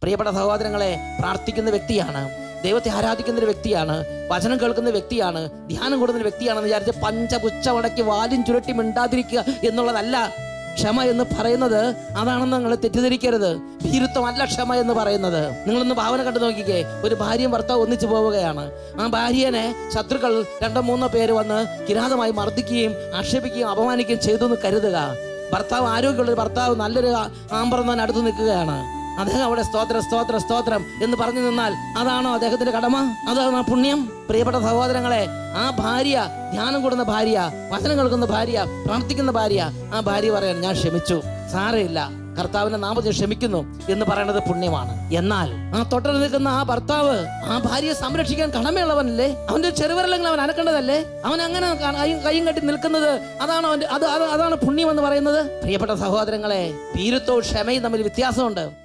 പ്രിയപ്പെട്ട സഹോദരങ്ങളെ പ്രാർത്ഥിക്കുന്ന വ്യക്തിയാണ് ദൈവത്തെ ആരാധിക്കുന്ന ഒരു വ്യക്തിയാണ് വചനം കേൾക്കുന്ന വ്യക്തിയാണ് ധ്യാനം കൊടുക്കുന്ന ഒരു വ്യക്തിയാണെന്ന് വിചാരിച്ച് പഞ്ചപുച്ച പഞ്ചപുച്ഛമടക്കി വാലും ചുരുട്ടി മിണ്ടാതിരിക്കുക എന്നുള്ളതല്ല ക്ഷമ എന്ന് പറയുന്നത്. അതാണെന്ന് നിങ്ങൾ തെറ്റിദ്ധരിക്കരുത്. ഭീരുത്വമല്ല ക്ഷമ എന്ന് പറയുന്നത്. നിങ്ങളൊന്ന് ഭാവന കണ്ടു നോക്കിക്കേ. ഒരു ഭാര്യയും ഭർത്താവ് ഒന്നിച്ചു പോവുകയാണ്. ആ ഭാര്യനെ ശത്രുക്കൾ രണ്ടോ മൂന്നോ പേര് വന്ന് കിരാതമായി മർദ്ദിക്കുകയും ആക്ഷേപിക്കുകയും അപമാനിക്കുകയും ചെയ്തു എന്ന് കരുതുക. ഭർത്താവ് ആരോഗ്യമുള്ള ഒരു ഭർത്താവ് നല്ലൊരു ആമ്പറന്നവൻ അടുത്ത് നിൽക്കുകയാണ്. അദ്ദേഹം അവിടെ സ്തോത്ര സ്തോത്ര സ്തോത്രം എന്ന് പറഞ്ഞു നിന്നാൽ അതാണോ അദ്ദേഹത്തിന്റെ കടമ? അതാണോ പുണ്യം? പ്രിയപ്പെട്ട സഹോദരങ്ങളെ ആ ഭാര്യ ധ്യാനം കൂടുന്ന ഭാര്യ വചനം കേൾക്കുന്ന ഭാര്യ പ്രാർത്ഥിക്കുന്ന ഭാര്യ ആ ഭാര്യ പറയാൻ ഞാൻ ക്ഷമിച്ചു. സാരമില്ല. കർത്താവിന്റെ നാമത്തിൽ ക്ഷമിക്കുന്നു എന്ന് പറയുന്നത് പുണ്യമാണ്. എന്നാൽ ആ തൊട്ടൽ നിൽക്കുന്ന ആ ഭർത്താവ് ആ ഭാര്യയെ സംരക്ഷിക്കാൻ കടമയുള്ളവനല്ലേ? അവന്റെ ചെറുവിരലെങ്കിലും അവൻ അനക്കേണ്ടതല്ലേ? അവൻ അങ്ങനെ കൈയും കെട്ടി നിൽക്കുന്നത് അതാണ് അവന്റെ അത് അതാണ് പുണ്യം എന്ന് പറയുന്നത്? പ്രിയപ്പെട്ട സഹോദരങ്ങളെ തീരത്തോ ക്ഷമയും തമ്മിൽ വ്യത്യാസമുണ്ട്.